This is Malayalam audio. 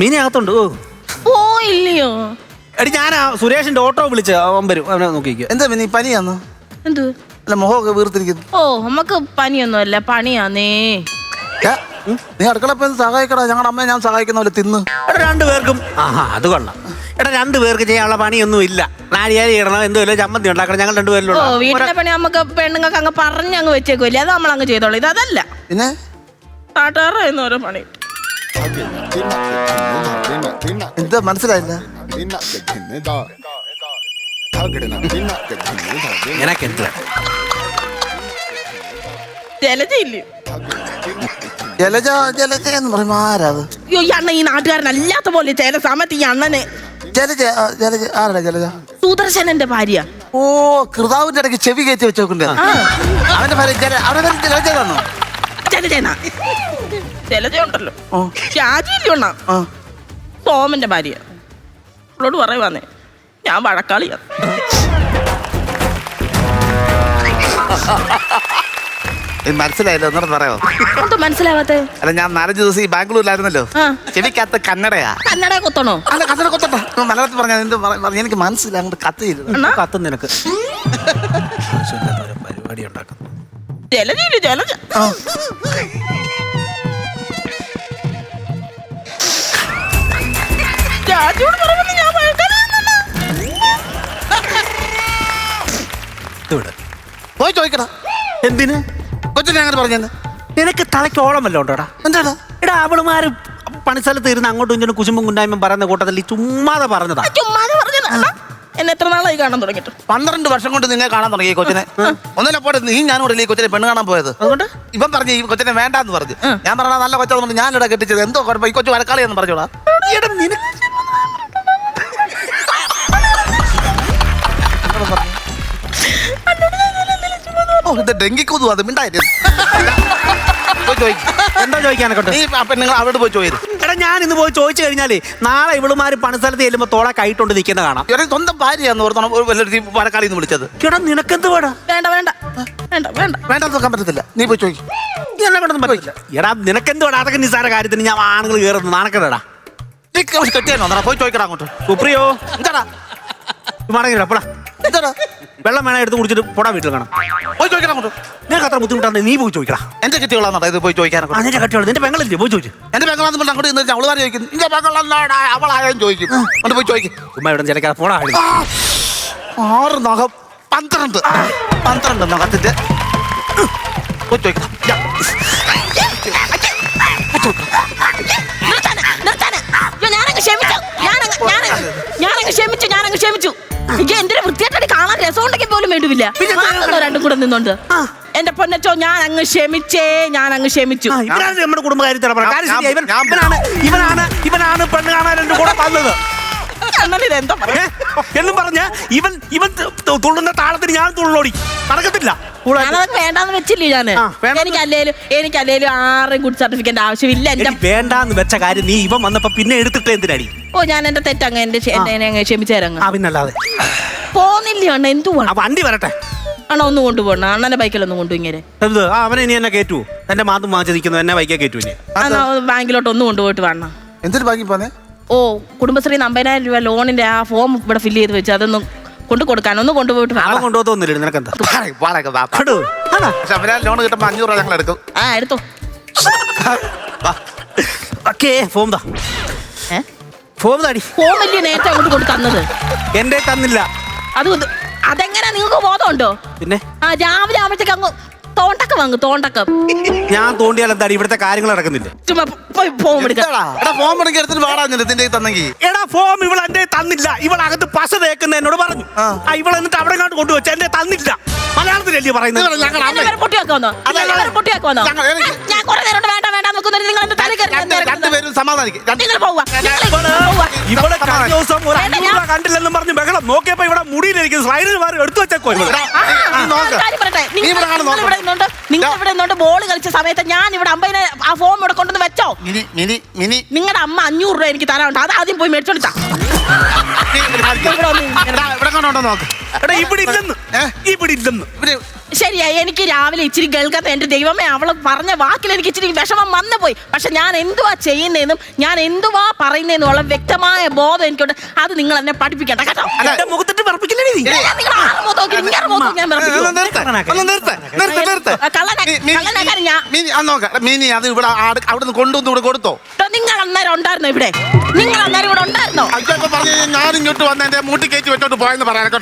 മീനെ അകത്തുണ്ട് ഓ ഇല്ലയോ? എടി ഞാൻ ആ സുരേഷിന്റെ ഓട്ടോ വിളിച്ച്. അവൻ വരും. അവനെ നോക്കിക്കോ. എന്താ പിന്നെ ഈ പനിയാന്ന്? എന്ത്? അല്ല മുഖമൊക്കെ വീർത്തിരിക്കുന്നു. ഓ നമുക്ക് പനിയൊന്നുമല്ല. പണിയാന്നേ. ഏ? നീ അടുക്കളപ്പം സഹായിക്കടാ. ഞങ്ങളുടെ അമ്മയെ ഞാൻ സഹായിക്കുന്ന പോലെ തിന്ന്. എടാ രണ്ടുപേർക്കും. ആഹാ അത് കൊള്ളാം. എടാ രണ്ടുപേർക്ക് ചെയ്യാനുള്ള പണിയൊന്നും ഇല്ല. നാരിയാരി ഇടണം എന്തുമില്ല ചമ്മന്തി ഉണ്ടാക്കണം. ഞങ്ങൾ ഓ രണ്ടുപേരിലുള്ള വീട്ടിലെ പണി നമുക്ക് പെണ്ണുങ്ങൾക്ക് അങ്ങ് പറഞ്ഞ് അങ്ങ് വെച്ചേക്കൂല്ലേ അത് നമ്മൾ അങ്ങ് ചെയ്തോളൂ. ഇത് അതല്ല പിന്നെ? നാട്ടുകാരുടെ കയ്യിൽ നിന്ന് ഓരോ പണി. എന്താ മനസ്സിലായില്ല? ജലജ ജലജ എന്ന് പറയുമ്പോ ആരാ അത്? അയ്യോ ഈ അണ്ണൻ ഈ നാട്ടുകാരനല്ലാത്ത പോലെ ചില സമയത്ത് ഈ അണ്ണന്. ജലജ ജലജ ആരാ ജലജ? സുദർശനന്റെ ഭാര്യ. ഓ കൃതാവിന്റെ ഇടയ്ക്ക് ചെവി കയറ്റി വെച്ചോക്കുണ്ട് അവന്റെ ഭാര്യ ജല അവരുടെ പേര് തന്നോ ജലജന. ഷാജിയില്ലേ ആ. സോമന്റെ ഭാര്യ. അവളോട് പറയുവാന്നേ ഞാൻ വഴക്കാളിയാ. മനസ്സിലായില്ലോ ഒന്നുകൂടെ പറയാമോ എന്താ മനസ്സിലാവാത്തെ? അല്ല ഞാൻ നാലഞ്ച് ദിവസം ഈ ബാംഗ്ലൂരിലായിരുന്നല്ലോ. ആ. ചെവിക്കകത്ത് കന്നഡയാ കന്നഡ കൊത്തണോ? അല്ല കന്നഡ കൊത്തട്ട. മലയാളത്തിൽ പറഞ്ഞാൽ എന്ത് പറ- പറഞ്ഞ എനിക്ക് മനസ്സിലായി അങ്ങോട്ട് കത്തിയില്ല അണ്ണാ. കത്തും നിനക്ക്. ആവശ്യമില്ലാത്ത ഓരോ പരിപാടി ഉണ്ടാക്കുന്നു. ജലജയില്ലേ ജലജ ഷാജിയോട് പറയുന്നത് ഞാൻ വഴക്കാളിയാണെന്നാ. ഇവിടെ പോയി ചോദിക്കടാ. എന്തിന്? കൊച്ചിനെ അങ്ങനെ പറഞ്ഞെന്ന്. നിനക്ക് തലയ്ക്ക് ഓളം വല്ല ഉണ്ടോടാ? എന്താടാ? എടാ അവളുമാര് പണിസ്ഥലത്ത് ഇരുന്ന് അങ്ങോട്ടും ഇങ്ങോട്ടും കുശുമ്പും കുണ്ടായ്മ പറയുന്ന കൂട്ടത്തിൽ ഈ ചുമ്മാതെ പറഞ്ഞതാ. ചുമ്മാതെ പറഞ്ഞതാ? എന്നെ എത്ര നാളായി കാണാൻ തുടങ്ങിട്ട് പന്ത്രണ്ട് വർഷം കൊണ്ട് നിന്നെ കാണാൻ തുടങ്ങി ഈ കൊച്ചിനെ. ഒന്നല്ല പോട്ടെ നീ ഞാനും കൂടെ ഈ കൊച്ചിനെ പെണ്ണ് കാണാൻ പോയത്. അതുകൊണ്ട്? ഇവൻ പറഞ്ഞു ഈ കൊച്ചിനെ വേണ്ടാന്ന് പറഞ്ഞു. ഞാൻ പറഞ്ഞ നല്ല കൊച്ചാന്ന് പറഞ്ഞു ഞാൻ ഇവിടെ കെട്ടിച്ചത്. എന്തോ കുഴപ്പം? ഈ കൊച്ചു വരക്കാളിയെന്ന് പറഞ്ഞോടാ എടാ നിനക്ക് ഓ ഇത് ഡെങ്കിക്കൊതു അത് മിണ്ടായിരുന്നു. പോയി ചോദിക്ക്. എന്താ ചോദിക്കാനൊക്കെ നീ ആ പെണ്ണുങ്ങൾ അവിടെ പോയി ചോദിച്ചു എടാ ഞാൻ ഇന്ന് പോയി ചോദിച്ചു കഴിഞ്ഞാലേ നാളെ ഇവളുമാര് പണിസ്ഥലത്ത് ചെല്ലുമ്പോ തോളെ കൈയിട്ടുണ്ട് നിൽക്കുന്ന കാണാം. ഇവരെ സ്വന്തം ഭാര്യയാന്ന് ഓർത്തണം ഒരു വല്ലൊരു എന്ന് വിളിച്ചത്. എടാ നിനക്കെന്ത് വേടാ? വേണ്ട വേണ്ട. വേണ്ട വേണ്ട. വേണ്ടാന്ന് നോക്കാൻ പറ്റത്തില്ല. നീ പോയി ചോദിക്കും. എന്നെ കൊണ്ടൊന്നും പറ്റില്ല എടാ നിനക്കെന്ത് വേടാ? അതൊക്കെ നിസ്സാര കാര്യത്തിന് ഞാൻ ആണുങ്ങൾ കയറുന്നു നാണക്കെടാ നീ കെട്ടിയാണോ പോയി ചോദിക്കടാ അങ്ങോട്ട്. സുപ്രിയോ? എന്താടാ? മടങ്ങിടാ പോടാ. എന്താടാ വെള്ളം വേണം എടുത്ത് കുടിച്ചിട്ട് പോടാ വീട്ടിൽ കാണാം. പോയി ചോദിക്കണം അങ്ങോട്ട്. നിനക്ക് അത്ര ബുദ്ധിമുട്ടാണ് നീ പോയി ചോദിക്കടാ. എന്റെ കെട്ടികളാന്നോടാ ഇത് പോയി ചോദിക്കാനൊക്കെ. ആ നിന്റെ കട്ടിയോളൂ നിന്റെ പെങ്ങളില്ലേ? പോയി ചോദിച്ചു എന്റെ പെങ്ങളാന്ന് പറഞ്ഞാൽ അങ്ങോട്ട് ചെന്നിട്ട് അവൾ ചോദിക്കും നിന്റെ പെങ്ങളാടാ അവളായാലും ചോദിക്കും. അങ്ങോട്ട് പോയി ചോദിക്കും. ഉമ്മ ഇവിടെ ചിലക്കാതെ പോടാ. ആറ് നഖം പന്ത്രണ്ട്. പന്ത്രണ്ട് നഖത്തിന്റെ. പോയി ചോദിക്കണം. ഞാനങ്ങ് ക്ഷമിച്ചു ഞാനങ്ങ് ഞാനങ്ങ് ക്ഷമിച്ചു ഞാനങ്ങ് ക്ഷമിച്ചു. എനിക്ക് എന്തിനു വൃത്തിയായിട്ടടി സോണ്ടയ്ക്ക് രസമുണ്ടെങ്കിൽ പോലും വേണ്ടില്ല മാത്രം രണ്ടും കൂടെ നിന്നോണ്ട്. എന്റെ പൊന്നച്ചോ ഞാൻ അങ്ങ് ക്ഷമിച്ചേ. ഞാൻ അങ്ങ് ക്ഷമിച്ചു ഇവനാണ് നമ്മുടെ കുടുംബകാര്യത്തിൽ ഇവനാണ് ഇവനാണ് ഇവനാണ് പെണ്ണ് കാണാൻ എന്റെ കൂടെ വന്നത്. ഏ? എന്നും പറഞ്ഞ ഇവൻ ഇവൻ തുള്ളുന്ന താളത്തിന് ഞാൻ തുള്ളോടി. നടക്കത്തില്ല. ഞാനതൊക്കെ വേണ്ടാന്ന് വെച്ചില്ലേ ഞാൻ? എനിക്ക് അല്ലേലും എനിക്ക് അല്ലേലും ആറ് ഗുഡ് സർട്ടിഫിക്കറ്റ് ആവശ്യമില്ല. എന്റെ വേണ്ടാന്ന് വെച്ച കാര്യം നീ ഇവൻ വന്നപ്പോ പിന്നെ എടുത്തിട്ട് എന്തിനാടി? ഓ ഞാൻ എന്റെ തെറ്റങ്ങ് എന്റെ ക്ഷമിച്ചേരങ്ങ് പിന്നല്ലാതെ. പോന്നില്ലേ അണ്ണ? എന്തുവാ ആ വണ്ടി വരട്ടെ. അണ്ണ ഒന്ന് കൊണ്ടുപോകണം അണ്ണന്റെ ബൈക്കിലൊന്നും കൊണ്ടു ഇങ്ങനെ? എന്ത്? ആ അവനെ ഇനി എന്നെ കയറ്റു എന്റെ മാതും വാങ്ങിച്ച് നിൽക്കുന്നു എന്നെ ബൈക്കേ കയറ്റു ഇനി? അണ്ണാ ബാങ്കിലോട്ട് ഒന്ന് കൊണ്ടുപോയിട്ട് വേണം എന്തൊരു ബാക്കി പോന്നെ? ഓ കുടുംബശ്രീ അമ്പതിനായിരം രൂപ ലോണിന്റെ ആ ഫോം ഇവിടെ ഫില്ല് ചെയ്ത് വെച്ച് അതൊന്നും കൊണ്ടു കൊടുക്കാൻ ഒന്ന് കൊണ്ടുപോയിട്ട് അവൻ വേണം കൊണ്ടുപോകുന്നില്ല നിനക്കെന്താ? വാടക, വാടക, വാ. ആണോ? ശബരിമല ലോൺ കിട്ടുമ്പോ അഞ്ഞൂറ് രൂപ ഞങ്ങൾ എടുക്കും ആ എടുത്തോ. ഓക്കേ ഫോം താ. ഏ? ഫോം താടി. ഫോം വലിയ നേരത്തെ അങ്ങോട്ട് കൊണ്ടു തന്നത്? എന്റെ തന്നില്ല. അത് അതെങ്ങനെ നിങ്ങൾക്ക് ബോധമുണ്ടോ? പിന്നെ? ആ രാവിലെ ആവുമ്പോഴത്തേക്ക് അങ്ങ് തോണ്ടക്കം വാങ്ങും തോണ്ടക്കം. ഞാൻ തോണ്ടിയാൽ എന്താ ഇവിടുത്തെ കാര്യങ്ങൾ നടക്കുന്നില്ല? ചുമ്മാ പോയി ഫോം എടുക്കാം. എന്താടാ? എടാ ഫോം എടുത്തിട്ട് വാടാ തന്നെങ്കിൽ എടാ ഫോം ഇവൾ എന്റെ തന്നില്ല ഇവൾ അകത്ത് പശ തേക്കുന്ന എന്നോട് പറഞ്ഞു. ആ. ഇവൾ എന്നിട്ട് അവിടെ കണ്ട് കൊണ്ടുവച്ച എന്റെ തന്നില്ല മലയാളത്തിലല്ലേ പറയുന്നത്? അമ്മ. ഞാൻ കുറെ നേരം കൊണ്ട് നോക്കുന്നത് നിങ്ങൾ എന്റെ തലയിൽ രണ്ടുപേരും സമാധാനിക്കും. നിങ്ങൾ പോവുക. ഇവൾ കഴിഞ്ഞ ദിവസം ഒരു അഞ്ഞൂറ് കണ്ടില്ലെന്നും പറഞ്ഞ് ബഹളം. നോക്കിയപ്പോ ഇവിടെ മുടിയിലിരിക്കും സ്ലൈഡിൽ മാറി എടുത്തു വെച്ചേക്കോ ഇവിടെ നിങ്ങൾ ഇവിടെ. നിന്നോണ്ട് നിങ്ങൾ ഇവിടെ നിന്നോണ്ട് ബോൾ കളിച്ച സമയത്ത് ഞാൻ ഇവിടെ അമ്പതിനെ ആ ഫോം ഇവിടെ കൊണ്ടുവന്ന് വെച്ചോ? Mini mini mini. നിങ്ങളുടെ അമ്മ അഞ്ഞൂറ് രൂപ എനിക്ക് തരാനുണ്ട്. അത് ആദ്യം പോയി മേടിച്ചോണ്ടാ ഇവിടെ. ഇവിടെ ഇവിടെ നോക്ക്. എടാ ഇവിടെ ഇല്ലെന്ന്? ഇവിടെ ഇല്ലെന്ന്. ശരിയാ എനിക്ക് രാവിലെ ഇച്ചിരി കേൾക്കാത്ത എന്റെ ദൈവമേ അവൾ പറഞ്ഞ വാക്കിൽ എനിക്ക് ഇച്ചിരി വിഷമം വന്നു പോയി പക്ഷെ ഞാൻ എന്തുവാ ചെയ്യുന്നതെന്നും ഞാൻ എന്തുവാ പറയുന്നതെന്നും ഉള്ള വ്യക്തമായ ബോധം എനിക്കുണ്ട്. അത് നിങ്ങൾ എന്നെ പഠിപ്പിക്കട്ടെ കേട്ടോ? എന്റെ മുഖത്തിട്ട് മീനി, അത് നോക്കാം. മീനി അത് ഇവിടെ അവിടുന്ന് കൊണ്ടുവന്ന് ഇവിടെ കൊടുത്തോ. നിങ്ങൾ അന്നേരം ഉണ്ടായിരുന്നോ ഇവിടെ? നിങ്ങൾ അന്നേരം ഇവിടെ ഉണ്ടായിരുന്നോ? ഞാൻ ഇങ്ങോട്ട് വന്ന എന്റെ മൂട്ടി കയറ്റി വെച്ചോട്ട് പോയെന്ന് പറയാനൊക്കെ